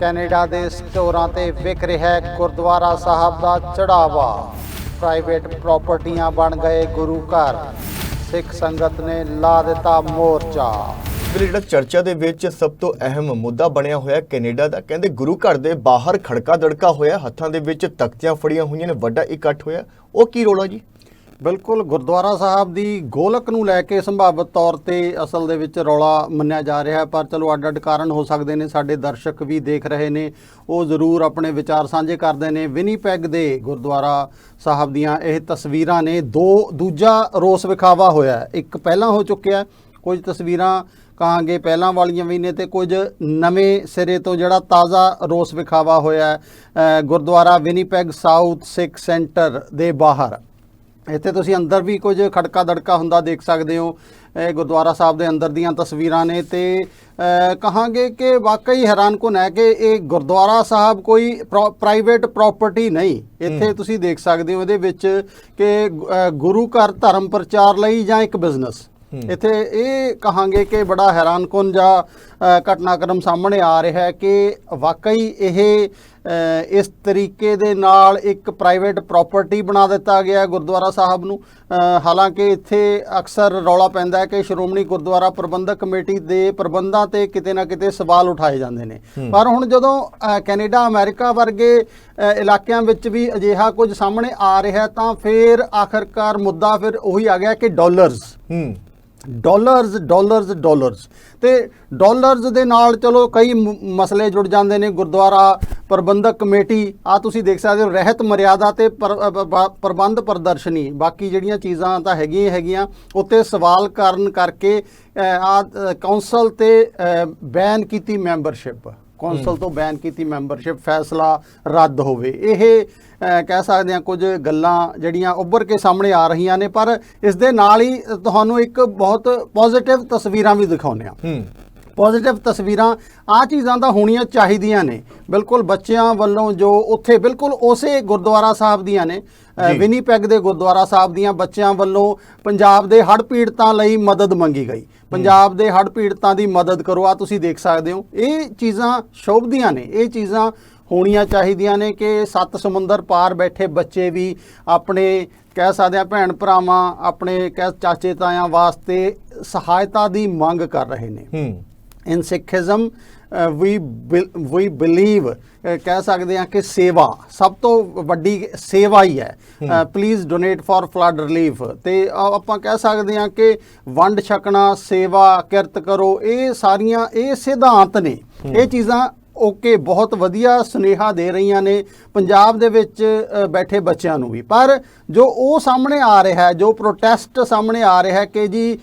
Canada ਦੇ ਸਟੋਰਾਂ ਤੇ ਵਿਕ ਰਿਹਾ ਹੈ ਗੁਰਦੁਆਰਾ ਸਾਹਿਬ ਦਾ ਚੜਾਵਾ। ਪ੍ਰਾਈਵੇਟ ਪ੍ਰਾਪਰਟੀਆਂ ਬਣ ਗਏ ਗੁਰੂ ਘਰ। ਸਿੱਖ ਸੰਗਤ ਨੇ ਲਾ ਦਿੱਤਾ ਮੋਰਚਾ। ਜਿਹੜਾ ਚਰਚਾ ਦੇ ਵਿੱਚ ਸਭ ਤੋਂ ਅਹਿਮ ਮੁੱਦਾ ਬਣਿਆ ਹੋਇਆ ਕੈਨੇਡਾ ਦਾ, ਕਹਿੰਦੇ ਗੁਰੂ ਘਰ ਦੇ ਬਾਹਰ ਖੜਕਾ ਦੜਕਾ ਹੋਇਆ, ਹੱਥਾਂ ਦੇ ਵਿੱਚ ਤਖਤੀਆਂ ਫੜੀਆਂ ਹੋਈਆਂ ਨੇ, ਵੱਡਾ ਇਕੱਠ ਹੋਇਆ। ਉਹ ਕੀ ਰੋਲਾ ਜੀ? ਬਿਲਕੁਲ ਗੁਰਦੁਆਰਾ ਸਾਹਿਬ ਦੀ ਗੋਲਕ ਨੂੰ ਲੈ ਕੇ ਸੰਭਾਵਿਤ ਤੌਰ ਤੇ ਅਸਲ ਦੇ ਵਿੱਚ ਰੌਲਾ ਮੰਨਿਆ ਜਾ ਰਿਹਾ ਹੈ, ਪਰ ਚਲੋ ਅੱਡ-ਅੱਡ ਕਾਰਨ ਹੋ ਸਕਦੇ ਨੇ, ਸਾਡੇ ਦਰਸ਼ਕ ਵੀ ਦੇਖ ਰਹੇ ਨੇ, ਉਹ ਜ਼ਰੂਰ ਆਪਣੇ ਵਿਚਾਰ ਸਾਂਝੇ ਕਰਦੇ ਨੇ। ਵਿਨੀਪੈਗ ਦੇ ਗੁਰਦੁਆਰਾ ਸਾਹਿਬ ਦੀਆਂ ਇਹ ਤਸਵੀਰਾਂ ਨੇ ਦੋ, ਦੂਜਾ ਰੋਸ ਵਿਖਾਵਾ ਹੋਇਆ ਇੱਕ ਪਹਿਲਾਂ ਹੋ ਚੁੱਕਿਆ ਕੁਝ ਤਸਵੀਰਾਂ ਕਹਾਂਗੇ ਪਹਿਲਾਂ ਵਾਲੀਆਂ ਵੀ ਨੇ ਤੇ ਕੁਝ ਨਵੇਂ ਸਿਰੇ ਤੋਂ ਜਿਹੜਾ ਤਾਜ਼ਾ ਰੋਸ ਵਿਖਾਵਾ ਹੋਇਆ Gurdwara Winnipeg South Sikh Centre ਦੇ ਬਾਹਰ। ਇੱਥੇ ਤੁਸੀਂ ਅੰਦਰ ਵੀ ਕੁਝ ਖੜਕਾ ਦੜਕਾ ਹੁੰਦਾ ਦੇਖ ਸਕਦੇ ਹੋ। ਇਹ ਗੁਰਦੁਆਰਾ ਸਾਹਿਬ ਦੇ ਅੰਦਰ ਦੀਆਂ ਤਸਵੀਰਾਂ ਨੇ ਤੇ ਕਹਾਂਗੇ ਕਿ ਵਾਕਈ ਹੈਰਾਨਕੁਨ ਹੈ ਕਿ ਇਹ ਗੁਰਦੁਆਰਾ ਸਾਹਿਬ ਕੋਈ ਪ੍ਰਾਈਵੇਟ ਪ੍ਰਾਪਰਟੀ ਨਹੀਂ। ਇੱਥੇ ਤੁਸੀਂ ਦੇਖ ਸਕਦੇ ਹੋ ਇਹਦੇ ਵਿੱਚ ਕਿ ਗੁਰੂ ਘਰ ਧਰਮ ਪ੍ਰਚਾਰ ਲਈ ਜਾਂ ਇੱਕ ਬਿਜ਼ਨਸ। ਇੱਥੇ ਇਹ ਕਹਾਂਗੇ ਕਿ ਬੜਾ ਹੈਰਾਨਕੁਨ ਅ, ਘਟਨਾਕ੍ਰਮ ਸਾਹਮਣੇ ਆ ਰਿਹਾ ਹੈ ਕਿ ਵਾਕਈ ਇਹ ਇਸ ਤਰੀਕੇ ਦੇ ਨਾਲ ਇੱਕ ਪ੍ਰਾਈਵੇਟ ਪ੍ਰਾਪਰਟੀ ਬਣਾ ਦਿੱਤਾ ਗਿਆ ਗੁਰਦੁਆਰਾ ਸਾਹਿਬ ਨੂੰ। ਹਾਲਾਂਕਿ ਇੱਥੇ ਅਕਸਰ ਰੌਲਾ ਪੈਂਦਾ ਹੈ ਕਿ ਸ਼੍ਰੋਮਣੀ ਗੁਰਦੁਆਰਾ ਪ੍ਰਬੰਧਕ ਕਮੇਟੀ ਦੇ ਪ੍ਰਬੰਧਾਂ ਤੇ ਕਿਤੇ ਨਾ ਕਿਤੇ ਸਵਾਲ ਉਠਾਏ ਜਾਂਦੇ ਨੇ। ਪਰ ਹੁਣ ਜਦੋਂ ਕੈਨੇਡਾ ਅਮਰੀਕਾ ਵਰਗੇ ਇਲਾਕਿਆਂ ਵਿੱਚ ਵੀ ਅਜਿਹਾ ਕੁਝ ਸਾਹਮਣੇ ਆ ਰਿਹਾ ਤਾਂ ਫਿਰ ਆਖਰਕਾਰ ਮੁੱਦਾ ਫਿਰ ਉਹੀ ਆ ਗਿਆ ਕਿ ਡਾਲਰਸ। ਹੂੰ। Dollars dollars dollars. ਤੇ ਡਾਲਰਸ ਦੇ ਨਾਲ ਚਲੋ ਕਈ ਮ- ਮਸਲੇ ਜੁੜ ਜਾਂਦੇ ਨੇ, ਗੁਰਦੁਆਰਾ, ਪ੍ਰਬੰਧਕ ਕਮੇਟੀ ਆ ਤੁਸੀਂ ਦੇਖ ਸਕਦੇ ਹੋ, ਰਹਿਤ ਮਰਿਆਦਾ ਤੇ ਪਰ- ਪ੍ਰਬੰਧ ਪ੍ਰਦਰਸ਼ਨੀ। ਬਾਕੀ ਜਿਹੜੀਆਂ ਚੀਜ਼ਾਂ ਤਾਂ ਹੈਗੀਆਂ ਹੈਗੀਆਂ, ਉੱਤੇ ਸਵਾਲ ਕਰਨ ਕਰਕੇ ਆ ਕਾਉਂਸਲ ਤੇ ਬੈਨ ਕੀਤੀ ਮੈਂਬਰਸ਼ਿਪ। ਕੌਂਸਲ ਤੋਂ ਬੈਨ ਕੀਤੀ ਮੈਂਬਰਸ਼ਿਪ, ਫੈਸਲਾ ਰੱਦ ਹੋਵੇ। ਇਹ ਕਹਿ ਸਕਦੇ ਹਾਂ ਕੁਝ ਗੱਲਾਂ ਜਿਹੜੀਆਂ ਉੱਭਰ ਕੇ ਸਾਹਮਣੇ ਆ ਰਹੀਆਂ ਨੇ, ਪਰ ਇਸ ਦੇ ਨਾਲ ਹੀ ਤੁਹਾਨੂੰ ਇੱਕ ਬਹੁਤ ਪੋਜ਼ਿਟਿਵ ਤਸਵੀਰਾਂ ਵੀ ਦਿਖਾਉਂਦੇ ਹਾਂ। ਪੋਜ਼ਿਟਿਵ ਤਸਵੀਰਾਂ ਆ ਚੀਜ਼ਾਂ ਤਾਂ ਹੋਣੀਆਂ ਚਾਹੀਦੀਆਂ ਨੇ। ਬਿਲਕੁਲ ਬੱਚਿਆਂ ਵੱਲੋਂ ਜੋ ਉੱਥੇ ਬਿਲਕੁਲ ਉਸੇ ਗੁਰਦੁਆਰਾ ਸਾਹਿਬ ਦੀਆਂ ਨੇ। ਵਿਨੀਪੈਗ ਦੇ ਗੁਰਦੁਆਰਾ ਸਾਹਿਬ ਦੀਆਂ ਬੱਚਿਆਂ ਵੱਲੋਂ ਪੰਜਾਬ ਦੇ ਹੜ੍ਹ ਪੀੜਤਾਂ ਲਈ ਮਦਦ ਮੰਗੀ ਗਈ। ਪੰਜਾਬ ਦੇ ਹੜ੍ਹ ਪੀੜਤਾਂ ਦੀ ਮਦਦ ਕਰੋ ਆ ਤੁਸੀਂ ਦੇਖ ਸਕਦੇ ਹੋ। ਇਹ ਚੀਜ਼ਾਂ ਸ਼ੋਭਦੀਆਂ ਨੇ ਇਹ ਚੀਜ਼ਾਂ ਹੋਣੀਆਂ ਚਾਹੀਦੀਆਂ ਨੇ ਕਿ ਸੱਤ ਸਮੁੰਦਰ ਪਾਰ ਬੈਠੇ ਬੱਚੇ ਵੀ ਆਪਣੇ ਕਹਿ ਸਕਦੇ ਆ ਭੈਣ ਭਰਾਵਾਂ ਆਪਣੇ ਕਹਿ ਚਾਚੇ ਤਾਇਆਂ ਵਾਸਤੇ ਸਹਾਇਤਾ ਦੀ ਮੰਗ ਕਰ ਰਹੇ ਨੇ। ਹੂੰ। ਇਨ ਸਿੱਖੀਜ਼ਮ ਵੀ ਵੀ ਬਲੀਵ ਕਹਿ ਸਕਦੇ ਹਾਂ ਕਿ ਸੇਵਾ ਸਭ ਤੋਂ ਵੱਡੀ ਸੇਵਾ ਹੀ ਹੈ। Please donate for flood relief ਤੇ ਆ- ਆਪਾਂ ਕਹਿ ਸਕਦੇ ਹਾਂ ਕਿ ਵੰਡ ਛਕਣਾ ਸੇਵਾ ਕਿਰਤ ਕਰੋ ਇਹ ਸਾਰੀਆਂ ਇਹ ਸਿਧਾਂਤ ਨੇ। ਇਹ ਚੀਜ਼ਾਂ ਓਕੇ ਬਹੁਤ ਵਧੀਆ ਸੁਨੇਹਾ ਦੇ ਰਹੀਆਂ ਨੇ ਪੰਜਾਬ ਦੇ ਵਿੱਚ ਬੈਠੇ ਬੱਚਿਆਂ ਨੂੰ ਵੀ। ਪਰ ਜੋ ਉਹ ਸਾਹਮਣੇ ਆ ਰਿਹਾ ਹੈ ਜੋ ਪ੍ਰੋਟੈਸਟ ਸਾਹਮਣੇ ਆ ਰਿਹਾ ਹੈ ਕਿ ਜੀ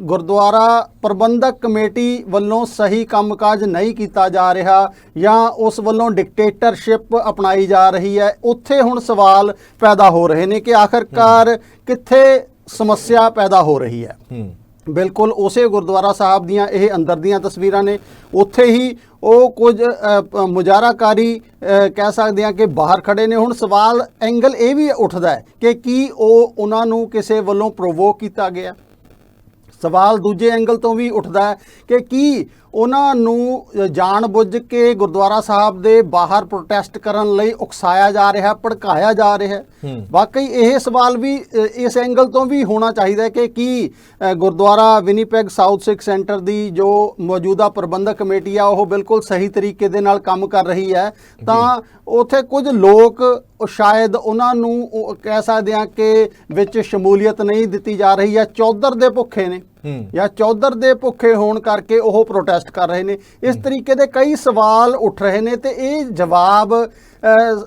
ਗੁਰਦੁਆਰਾ ਪ੍ਰਬੰਧਕ ਕਮੇਟੀ ਵੱਲੋਂ ਸਹੀ ਕੰਮਕਾਜ ਨਹੀਂ ਕੀਤਾ ਜਾ ਰਿਹਾ ਜਾਂ ਉਸ ਵੱਲੋਂ ਡਿਕਟੇਟਰਸ਼ਿਪ ਅਪਣਾਈ ਜਾ ਰਹੀ ਹੈ ਉੱਥੇ ਹੁਣ ਸਵਾਲ ਪੈਦਾ ਹੋ ਰਹੇ ਨੇ ਕਿ ਆਖਰਕਾਰ ਕਿੱਥੇ ਸਮੱਸਿਆ ਪੈਦਾ ਹੋ ਰਹੀ ਹੈ। ਹੂੰ। ਬਿਲਕੁਲ ਉਸੇ ਗੁਰਦੁਆਰਾ ਸਾਹਿਬ ਦੀਆਂ ਇਹ ਅੰਦਰ ਦੀਆਂ ਤਸਵੀਰਾਂ ਨੇ। ਉੱਥੇ ਹੀ ਉਹ ਕੁਝ ਅ, ਮੁਜ਼ਾਹਰਾਕਾਰੀ ਕਹਿ ਸਕਦੇ ਹਾਂ ਕਿ ਬਾਹਰ ਖੜੇ ਨੇ। ਹੁਣ ਸਵਾਲ ਐਂਗਲ ਇਹ ਵੀ ਉੱਠਦਾ ਹੈ ਕਿ ਕੀ ਉਹ ਉਹਨਾਂ ਨੂੰ ਕਿਸੇ ਵੱਲੋਂ ਪ੍ਰੋਵੋਕ ਕੀਤਾ ਗਿਆ? ਸਵਾਲ ਦੂਜੇ ਐਂਗਲ ਤੋਂ ਵੀ ਉੱਠਦਾ ਹੈ ਕਿ ਕੀ ਉਹਨਾਂ ਨੂੰ ਜਾਣਬੁੱਝ ਕੇ ਗੁਰਦੁਆਰਾ ਸਾਹਿਬ ਦੇ ਬਾਹਰ ਪ੍ਰੋਟੈਸਟ ਕਰਨ ਲਈ ਉਕਸਾਇਆ ਜਾ ਰਿਹਾ ਭੜਕਾਇਆ ਜਾ ਰਿਹਾ। ਵਾਕਈ ਇਹ ਸਵਾਲ ਵੀ ਇਸ ਐਂਗਲ ਤੋਂ ਵੀ ਹੋਣਾ ਚਾਹੀਦਾ ਹੈ ਕਿ ਕੀ Gurdwara Winnipeg South Sikh Centre ਦੀ ਜੋ ਮੌਜੂਦਾ ਪ੍ਰਬੰਧਕ ਕਮੇਟੀ ਆ ਉਹ ਬਿਲਕੁਲ ਸਹੀ ਤਰੀਕੇ ਦੇ ਨਾਲ ਕੰਮ ਕਰ ਰਹੀ ਹੈ। ਤਾਂ ਉਥੇ ਕੁਝ ਲੋਕ ਸ਼ਾਇਦ ਉਹਨਾਂ ਨੂੰ ਕਹਿ ਸਕਦੇ ਆ ਕਿ ਵਿੱਚ ਸ਼ਮੂਲੀਅਤ ਨਹੀਂ ਦਿੱਤੀ ਜਾ ਰਹੀ ਹੈ ਚੌਧਰ ਦੇ ਭੁੱਖੇ ਨੇ। ਜਾਂ ਚੌਧਰ ਦੇ ਭੁੱਖੇ ਹੋਣ ਕਰਕੇ ਉਹ ਪ੍ਰੋਟੈਸਟ ਕਰ ਰਹੇ ਨੇ। ਇਸ ਤਰੀਕੇ ਦੇ ਕਈ ਸਵਾਲ ਉੱਠ ਰਹੇ ਨੇ ਤੇ ਇਹ ਜਵਾਬ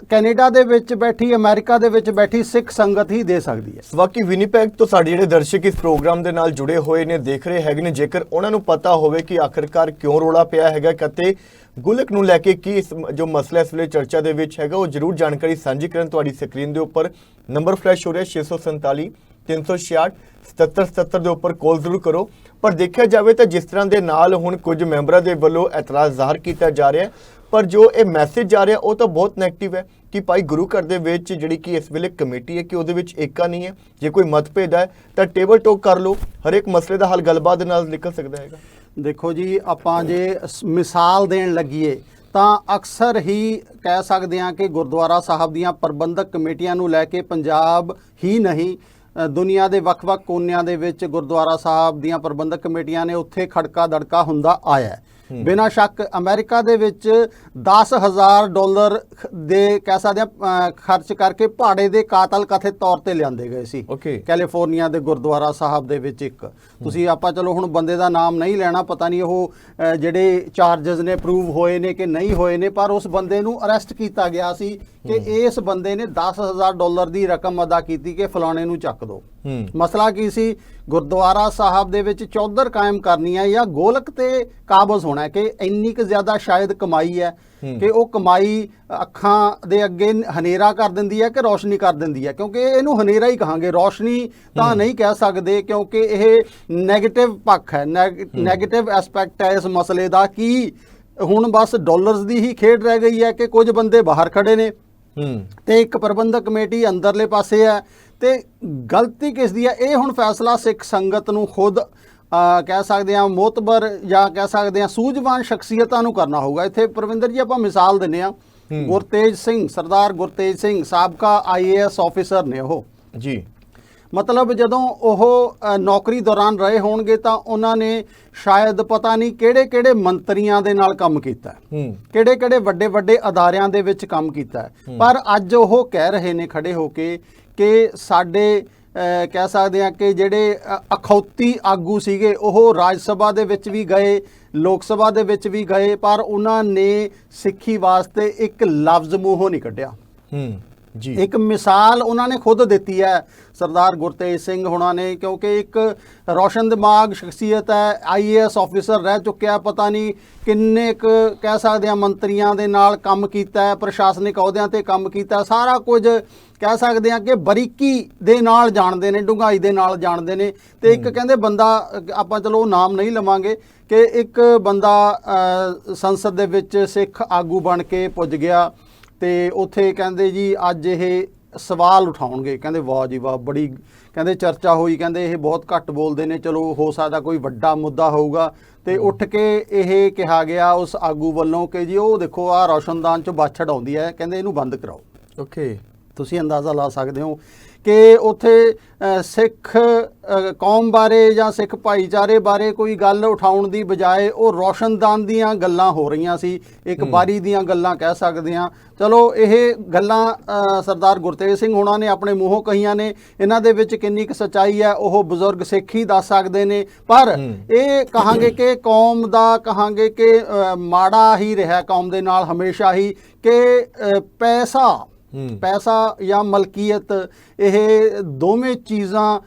ਕੈਨੇਡਾ ਦੇ ਵਿੱਚ ਬੈਠੀ ਅਮਰੀਕਾ ਦੇ ਵਿੱਚ ਬੈਠੀ ਸਿੱਖ ਸੰਗਤ ਹੀ ਦੇ ਸਕਦੀ ਹੈ। ਸਵਾਕੀ ਵਿਨੀਪੈਗ ਤੋਂ ਸਾਡੇ ਜਿਹੜੇ ਦਰਸ਼ਕ ਇਸ ਪ੍ਰੋਗਰਾਮ ਦੇ ਨਾਲ ਜੁੜੇ ਹੋਏ ਨੇ ਦੇਖ ਰਹੇ ਹੈਗੇ ਨੇ। ਜੇਕਰ ਉਹਨਾਂ ਨੂੰ ਪਤਾ ਹੋਵੇ ਕਿ ਆਖਰਕਾਰ ਕਿਉਂ ਰੋਲਾ ਪਿਆ ਹੈਗਾ ਕਤੇ ਗੁਲਕ ਨੂੰ ਲੈ ਕੇ ਕੀ ਜੋ ਮਸਲਾ ਇਸ ਵੇਲੇ ਚਰਚਾ ਦੇ ਵਿੱਚ ਹੈਗਾ ਉਹ ਜਰੂਰ ਜਾਣਕਾਰੀ ਸਾਂਝੀ ਕਰਨ ਤੁਹਾਡੀ ਸਕਰੀਨ ਦੇ ਉੱਪਰ। ਨੰਬਰ ਫਲੈਸ਼ ਹੋ ਰਿਹਾ 647 366 7777 ਦੇ ਉੱਪਰ ਕਾਲ ਜ਼ਰੂਰ ਕਰੋ। ਪਰ ਦੇਖਿਆ ਜਾਵੇ ਤਾਂ ਜਿਸ ਤਰ੍ਹਾਂ ਦੇ ਨਾਲ ਹੁਣ ਕੁਝ ਮੈਂਬਰਾਂ ਦੇ ਵੱਲੋਂ ਇਤਰਾਜ਼ ਜ਼ਾਹਰ ਕੀਤਾ ਜਾ ਰਿਹਾ ਪਰ ਜੋ ਇਹ ਮੈਸੇਜ ਜਾ ਰਿਹਾ, ਉਹ ਤਾਂ ਬਹੁਤ ਨੈਗੇਟਿਵ ਹੈ ਕਿ ਭਾਈ ਗੁਰੂ ਘਰ ਦੇ ਵਿੱਚ ਜਿਹੜੀ ਕਿ ਇਸ ਵੇਲੇ ਕਮੇਟੀ ਹੈ ਕਿ ਉਹਦੇ ਵਿੱਚ ਏਕਾ ਨਹੀਂ ਹੈ। ਜੇ ਕੋਈ ਮਤਭੇਦ ਹੈ ਤਾਂ ਟੇਬਲ ਟੋਕ ਕਰ ਲਓ। ਹਰ ਇੱਕ ਮਸਲੇ ਦਾ ਹੱਲ ਗੱਲਬਾਤ ਦੇ ਨਾਲ ਨਿਕਲ ਸਕਦਾ ਹੈਗਾ। ਦੇਖੋ ਜੀ, ਆਪਾਂ ਜੇ ਮਿਸਾਲ ਦੇਣ ਲੱਗੀਏ, ਤਾਂ ਅਕਸਰ ਹੀ ਕਹਿ ਸਕਦੇ ਹਾਂ ਕਿ ਗੁਰਦੁਆਰਾ ਸਾਹਿਬ ਦੀਆਂ ਪ੍ਰਬੰਧਕ ਕਮੇਟੀਆਂ ਨੂੰ ਲੈ ਕੇ ਪੰਜਾਬ ਹੀ ਨਹੀਂ ਦੁਨੀਆ ਦੇ ਵੱਖ-ਵੱਖ ਕੋਨਿਆਂ ਦੇ ਵਿੱਚ ਗੁਰਦੁਆਰਾ ਸਾਹਿਬ ਦੀਆਂ ਪ੍ਰਬੰਧਕ ਕਮੇਟੀਆਂ ਨੇ ਉੱਥੇ ਖੜਕਾ ਦੜਕਾ ਹੁੰਦਾ ਆਇਆ ਬਿਨਾਂ ਸ਼ੱਕ ਅਮਰੀਕਾ ਦੇ ਵਿੱਚ 10000 ਡਾਲਰ ਦੇ ਕਹਿ ਸਕਦੇ ਅ, ਖਰਚ ਕਰਕੇ ਭਾੜੇ ਦੇ ਕਾਤਲ ਕਥਿਤ ਤੌਰ ਤੇ ਲਿਆਂਦੇ ਗਏ ਸੀ। ਕੈਲੀਫੋਰਨੀਆ ਦੇ ਗੁਰਦੁਆਰਾ ਸਾਹਿਬ ਦੇ ਵਿੱਚ ਇੱਕ। ਤੁਸੀਂ ਆਪਾਂ ਚਲੋ ਹੁਣ ਬੰਦੇ ਦਾ ਨਾਮ ਨਹੀਂ ਲੈਣਾ ਪਤਾ ਨਹੀਂ ਉਹ ਜਿਹੜੇ ਚਾਰजेस ਨੇ ਪ੍ਰੂਵ ਹੋਏ ਨੇ ਕਿ ਨਹੀਂ ਹੋਏ ਨੇ ਪਰ ਉਸ ਬੰਦੇ ਨੂੰ ਅਰੈਸਟ ਕੀਤਾ ਗਿਆ ਸੀ ਕਿ ਇਸ ਬੰਦੇ ਨੇ 10000 ਡਾਲਰ ਦੀ ਰਕਮ ਅਦਾ ਕੀਤੀ ਕਿ ਫਲਾਣੇ ਨੂੰ ਚੱਕ ਦਿਓ ਹੂੰ। ਮਸਲਾ ਕੀ ਸੀ? ਗੁਰਦੁਆਰਾ ਸਾਹਿਬ ਦੇ ਵਿੱਚ ਚੌਧਰ ਕਾਇਮ ਕਰਨੀ ਹੈ ਜਾਂ ਗੋਲਕ ਤੇ ਕਾਬਜ਼ ਹੋਣਾ ਹੈ ਕਿ ਇੰਨੀ ਕੁ ਜ਼ਿਆਦਾ ਸ਼ਾਇਦ ਕਮਾਈ ਹੈ। ਕਿ ਉਹ ਕਮਾਈ ਅੱਖਾਂ ਦੇ ਅੱਗੇ ਹਨੇਰਾ ਕਰ ਦਿੰਦੀ ਹੈ ਕਿ ਰੋਸ਼ਨੀ ਕਰ ਦਿੰਦੀ ਹੈ? ਕਿਉਂਕਿ ਇਹਨੂੰ ਹਨੇਰਾ ਹੀ ਕਹਾਂਗੇ। ਰੋਸ਼ਨੀ ਤਾਂ ਨਹੀਂ ਕਹਿ ਸਕਦੇ ਕਿਉਂਕਿ ਇਹ 네ਗੇਟਿਵ ਪੱਖ ਹੈ। 네ਗੇਟਿਵ ਐਸਪੈਕਟ ਹੈ ਇਸ ਮਸਲੇ ਦਾ ਕਿ ਹੁਣ ਬਸ ਡਾਲਰਸ ਦੀ ਹੀ ਖੇਡ ਰਹਿ ਗਈ ਹੈ ਕਿ ਕੁਝ ਬੰਦੇ ਬਾਹਰ ਖੜੇ ਨੇ। ਤੇ ਇੱਕ ਪ੍ਰਬੰਧਕ ਕਮੇਟੀ ਅੰਦਰਲੇ ਪਾਸੇ ਹੈ ਤੇ ਗਲਤੀ ਕਿਸ ਦੀ ਹੈ? ਇਹ ਹੁਣ ਫੈਸਲਾ ਸਿੱਖ ਸੰਗਤ ਨੂੰ ਖੁਦ ਕਹਿ ਸਕਦੇ ਹਾਂ ਮੋਤਬਰ ਜਾਂ ਕਹਿ ਸਕਦੇ ਹਾਂ ਸੂਝਵਾਨ ਸ਼ਖਸੀਅਤਾਂ ਨੂੰ ਕਰਨਾ ਹੋਊਗਾ। ਇੱਥੇ ਪ੍ਰਵਿੰਦਰ ਜੀ ਆਪਾਂ ਮਿਸਾਲ ਦਿੰਨੇ ਆ ਗੁਰਤੇਜ ਸਿੰਘ ਸਰਦਾਰ ਗੁਰਤੇਜ ਸਿੰਘ ਸਾਬਕਾ ਆਈਏਐਸ ਆਫੀਸਰ ਨੇ ਉਹ। ਜੀ। ਮਤਲਬ ਜਦੋਂ ਉਹ ਨੌਕਰੀ ਦੌਰਾਨ ਰਹੇ ਹੋਣਗੇ ਤਾਂ ਉਹਨਾਂ ਨੇ ਸ਼ਾਇਦ ਪਤਾ ਨਹੀਂ ਕਿਹੜੇ-ਕਿਹੜੇ ਮੰਤਰੀਆਂ ਦੇ ਨਾਲ ਕੰਮ ਕੀਤਾ। ਕਿਹੜੇ-ਕਿਹੜੇ ਵੱਡੇ-ਵੱਡੇ ਅਦਾਰਿਆਂ ਦੇ ਵਿੱਚ ਕੰਮ ਕੀਤਾ। ਪਰ ਅੱਜ ਉਹ ਕਹਿ ਰਹੇ ਨੇ ਖੜੇ ਹੋ ਕੇ ਕਿ ਸਾਡੇ ਕਹਿ ਸਕਦੇ ਹਾਂ ਕਿ ਜਿਹੜੇ ਅਖੌਤੀ ਆਗੂ ਸੀਗੇ ਉਹ ਰਾਜ ਸਭਾ ਦੇ ਵਿੱਚ ਵੀ ਗਏ ਲੋਕ ਸਭਾ ਦੇ ਵਿੱਚ ਵੀ ਗਏ ਪਰ ਉਹਨਾਂ ਨੇ ਸਿੱਖੀ ਵਾਸਤੇ ਇੱਕ ਲਫ਼ਜ਼ ਮੂੰਹੋਂ ਨਹੀਂ ਕੱਢਿਆ। ਹੂੰ। ਜੀ। ਇੱਕ ਮਿਸਾਲ ਉਹਨਾਂ ਨੇ ਖੁਦ ਦਿੱਤੀ ਹੈ ਸਰਦਾਰ ਗੁਰਤੇਜ ਸਿੰਘ ਹੁਣਾਂ ਨੇ ਕਿਉਂਕਿ ਇੱਕ ਰੋਸ਼ਨ ਦਿਮਾਗ ਸ਼ਖਸੀਅਤ ਹੈ ਆਈਏਐਸ ਆਫੀਸਰ ਰਹਿ ਚੁੱਕਿਆ ਪਤਾ ਨਹੀਂ ਕਿੰਨੇ ਕੁ ਕਹਿ ਸਕਦੇ ਆ ਮੰਤਰੀਆਂ ਦੇ ਨਾਲ ਕੰਮ ਕੀਤਾ ਹੈ ਪ੍ਰਸ਼ਾਸਨਿਕ ਅਹੁਦਿਆਂ ਤੇ ਕੰਮ ਕੀਤਾ ਸਾਰਾ ਕੁਝ ਕਹਿ ਸਕਦੇ ਆ ਕਿ ਬਰੀਕੀ ਦੇ ਨਾਲ ਜਾਣਦੇ ਨੇ ਡੂੰਘਾਈ ਦੇ ਨਾਲ ਜਾਣਦੇ ਨੇ। ਤੇ ਇੱਕ ਕਹਿੰਦੇ ਬੰਦਾ ਆਪਾਂ ਚਲੋ ਉਹ ਨਾਮ ਨਹੀਂ ਲਵਾਂਗੇ ਕਿ ਇੱਕ ਬੰਦਾ ਸੰਸਦ ਦੇ ਵਿੱਚ ਸਿੱਖ ਆਗੂ ਬਣ ਕੇ ਪੁੱਜ ਗਿਆ ਤੇ ਉੱਥੇ ਕਹਿੰਦੇ ਜੀ ਅੱਜ ਇਹ ਸਵਾਲ ਉਠਾਉਣਗੇ। ਕਹਿੰਦੇ ਵਾਹ ਜੀ ਵਾਹ ਬੜੀ ਕਹਿੰਦੇ ਚਰਚਾ ਹੋਈ। ਕਹਿੰਦੇ ਇਹ ਬਹੁਤ ਘੱਟ ਬੋਲਦੇ ਨੇ ਚਲੋ ਹੋ ਸਕਦਾ ਕੋਈ ਵੱਡਾ ਮੁੱਦਾ ਹੋਊਗਾ। ਤੇ ਉੱਠ ਕੇ ਇਹ ਕਿਹਾ ਗਿਆ ਉਸ ਆਗੂ ਵੱਲੋਂ ਕਿ ਜੀ ਉਹ ਦੇਖੋ ਆ ਰੌਸ਼ਨਦਾਨ ਚ ਬਾਛੜ ਆਉਂਦੀ ਹੈ। ਕਹਿੰਦੇ ਇਹਨੂੰ ਬੰਦ ਕਰਾਓ। ਓਕੇ। ਤੁਸੀਂ ਅੰਦਾਜ਼ਾ ਲਾ ਸਕਦੇ ਹੋ ਕਿ ਉੱਥੇ ਸਿੱਖ ਕੌਮ ਬਾਰੇ ਜਾਂ ਸਿੱਖ ਭਾਈਚਾਰੇ ਬਾਰੇ ਕੋਈ ਗੱਲ ਉਠਾਉਣ ਦੀ ਬਜਾਏ ਉਹ ਰੌਸ਼ਨਦਾਨ ਦੀਆਂ ਗੱਲਾਂ ਹੋ ਰਹੀਆਂ ਸੀ ਇੱਕ ਬਾਰੀ ਦੀਆਂ ਗੱਲਾਂ ਕਹਿ ਸਕਦੇ ਹਾਂ। ਚਲੋ ਇਹ ਗੱਲਾਂ ਸਰਦਾਰ ਗੁਰਤੇਜ ਸਿੰਘ ਹੋਣਾ ਨੇ ਆਪਣੇ ਮੂੰਹੋਂ ਕਹੀਆਂ ਨੇ ਇਹਨਾਂ ਦੇ ਵਿੱਚ ਕਿੰਨੀ ਕੁ ਸਚਾਈ ਹੈ ਉਹ ਬਜ਼ੁਰਗ ਸਿੱਖ ਹੀ ਦੱਸ ਸਕਦੇ ਨੇ। ਪਰ ਇਹ ਕਹਾਂਗੇ ਕਿ ਕੌਮ ਦਾ ਕਹਾਂਗੇ ਕਿ ਮਾੜਾ ਹੀ ਰਿਹਾ ਕੌਮ ਦੇ ਨਾਲ ਹਮੇਸ਼ਾ ਹੀ ਕਿ ਪੈਸਾ ਪੈਸਾ ਜਾਂ ਮਲਕੀਅਤ ਇਹ ਦੋਵੇਂ ਚੀਜ਼ਾਂ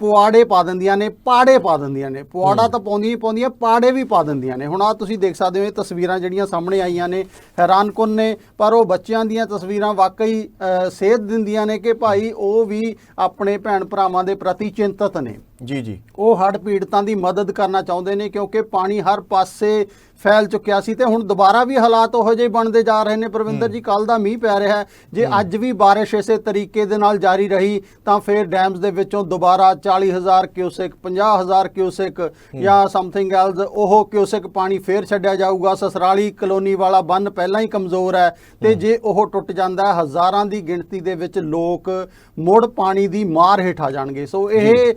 ਪੁਆੜੇ ਪਾ ਦਿੰਦੀਆਂ ਨੇ ਪਾੜੇ ਪਾ ਦਿੰਦੀਆਂ ਨੇ। ਪੁਆੜਾ ਤਾਂ ਪਾਉਂਦੀਆਂ ਹੀ ਪਾਉਂਦੀਆਂ ਪਾੜੇ ਵੀ ਪਾ ਦਿੰਦੀਆਂ ਨੇ। ਹੁਣ ਆ ਤੁਸੀਂ ਦੇਖ ਸਕਦੇ ਹੋ ਇਹ ਤਸਵੀਰਾਂ ਜਿਹੜੀਆਂ ਸਾਹਮਣੇ ਆਈਆਂ ਨੇ ਹੈਰਾਨਕੁਨ ਨੇ? ਪਰ ਉਹ ਬੱਚਿਆਂ ਦੀਆਂ ਤਸਵੀਰਾਂ ਵਾਕਈ ਸੇਧ ਦਿੰਦੀਆਂ ਨੇ ਕਿ ਭਾਈ ਉਹ ਵੀ ਆਪਣੇ ਭੈਣ ਭਰਾਵਾਂ ਦੇ ਪ੍ਰਤੀ ਚਿੰਤਤ ਨੇ। ਜੀ ਜੀ। ਉਹ ਹੜ੍ਹ ਪੀੜਤਾਂ ਦੀ ਮਦਦ ਕਰਨਾ ਚਾਹੁੰਦੇ ਨੇ ਕਿਉਂਕਿ ਪਾਣੀ ਹਰ ਪਾਸੇ ਫੈਲ ਚੁੱਕਿਆ ਸੀ ਤੇ ਹੁਣ ਦੁਬਾਰਾ ਵੀ ਹਾਲਾਤ ਉਹੋ ਜਿਹੇ ਬਣਦੇ ਜਾ ਰਹੇ ਨੇ। ਪ੍ਰਵਿੰਦਰ ਜੀ ਕੱਲ ਦਾ ਮੀਂਹ ਪੈ ਰਿਹਾ ਜੇ ਅੱਜ ਵੀ ਬਾਰਿਸ਼ ਇਸੇ ਤਰੀਕੇ ਦੇ ਨਾਲ ਜਾਰੀ ਰਹੀ ਤਾਂ ਫਿਰ ਡੈਮਸ ਦੇ ਵਿੱਚੋਂ ਦੁਬਾਰਾ 40000 ਕਿਊਸੈਕ 50000 ਕਿਊਸੈਕ ਜਾਂ ਸਮਥਿੰਗ ਐਲਸ ਉਹ ਕਿਊਸੈਕ ਪਾਣੀ ਫੇਰ ਛੱਡਿਆ ਜਾਊਗਾ। ਸਸਰਾਲੀ ਕਲੋਨੀ ਵਾਲਾ ਬੰਨ ਪਹਿਲਾਂ ਹੀ ਕਮਜ਼ੋਰ ਹੈ ਤੇ ਜੇ ਉਹ ਟੁੱਟ ਜਾਂਦਾ ਹੈ ਹਜ਼ਾਰਾਂ ਦੀ ਗਿਣਤੀ ਦੇ ਵਿੱਚ ਲੋਕ ਮੁੜ ਪਾਣੀ ਦੀ ਮਾਰ ਹੇਠ ਆ ਜਾਣਗੇ। ਸੋ ਇਹ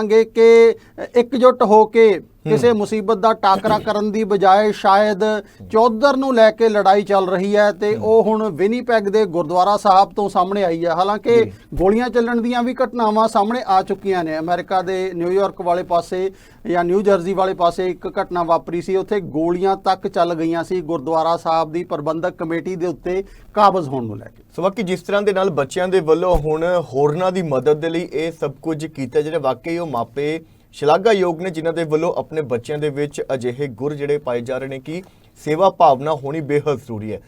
ਕਹਾਂਗੇ ਕਿ ਇਕਜੁੱਟ ਹੋ ਕੇ ਕਿਸੇ ਮੁਸੀਬਤ ਦਾ ਟਾਕਰਾ ਕਰਨ ਦੀ ਬਜਾਏ ਸ਼ਾਇਦ ਚੌਧਰ ਨੂੰ ਲੈ ਕੇ ਲੜਾਈ ਚੱਲ ਰਹੀ ਹੈ ਤੇ ਉਹ ਹੁਣ ਵਿਨੀਪੈਗ ਦੇ ਗੁਰਦੁਆਰਾ ਸਾਹਿਬ ਤੋਂ ਸਾਹਮਣੇ ਆਈ ਹੈ। ਹਾਲਾਂਕਿ ਗੋਲੀਆਂ ਚੱਲਣ ਦੀਆਂ ਵੀ ਘਟਨਾਵਾਂ ਸਾਹਮਣੇ ਆ ਚੁੱਕੀਆਂ ਨੇ। ਅਮਰੀਕਾ ਦੇ ਨਿਊਯਾਰਕ ਵਾਲੇ ਪਾਸੇ ਜਾਂ ਨਿਊ ਜਰਸੀ ਵਾਲੇ ਪਾਸੇ ਇੱਕ ਘਟਨਾ ਵਾਪਰੀ ਸੀ। ਉੱਥੇ ਗੋਲੀਆਂ ਤੱਕ ਚੱਲ ਗਈਆਂ ਸੀ। ਗੁਰਦੁਆਰਾ ਸਾਹਿਬ ਦੀ ਪ੍ਰਬੰਧਕ ਕਮੇਟੀ ਦੇ ਉੱਤੇ ਕਾਬਜ਼ ਹੋਣ ਨੂੰ ਲੈ ਕੇ। ਸੋ ਬਾਕੀ ਜਿਸ ਤਰ੍ਹਾਂ ਦੇ ਨਾਲ ਬੱਚਿਆਂ ਦੇ ਵੱਲੋਂ ਹੁਣ ਹੋਰਨਾਂ ਦੀ ਮਦਦ ਦੇ ਲਈ ਇਹ ਸਭ ਕੁਝ ਕੀਤਾ ਜਿਹੜੇ ਵਾਕਈ ਉਹ ਮਾਪੇ ਸ਼ਲਾਘਾਯੋਗ ਨੇ ਜਿਨ੍ਹਾਂ ਦੇ ਵੱਲੋਂ ਆਪਣੇ ਬੱਚਿਆਂ ਦੇ ਵਿੱਚ ਅਜਿਹੇ ਗੁਰ ਜਿਹੜੇ ਪਾਏ ਜਾ ਰਹੇ ਨੇ ਕਿ ਸੇਵਾ ਭਾਵਨਾ ਹੋਣੀ ਬੇਹੱਦ ਜ਼ਰੂਰੀ ਹੈ।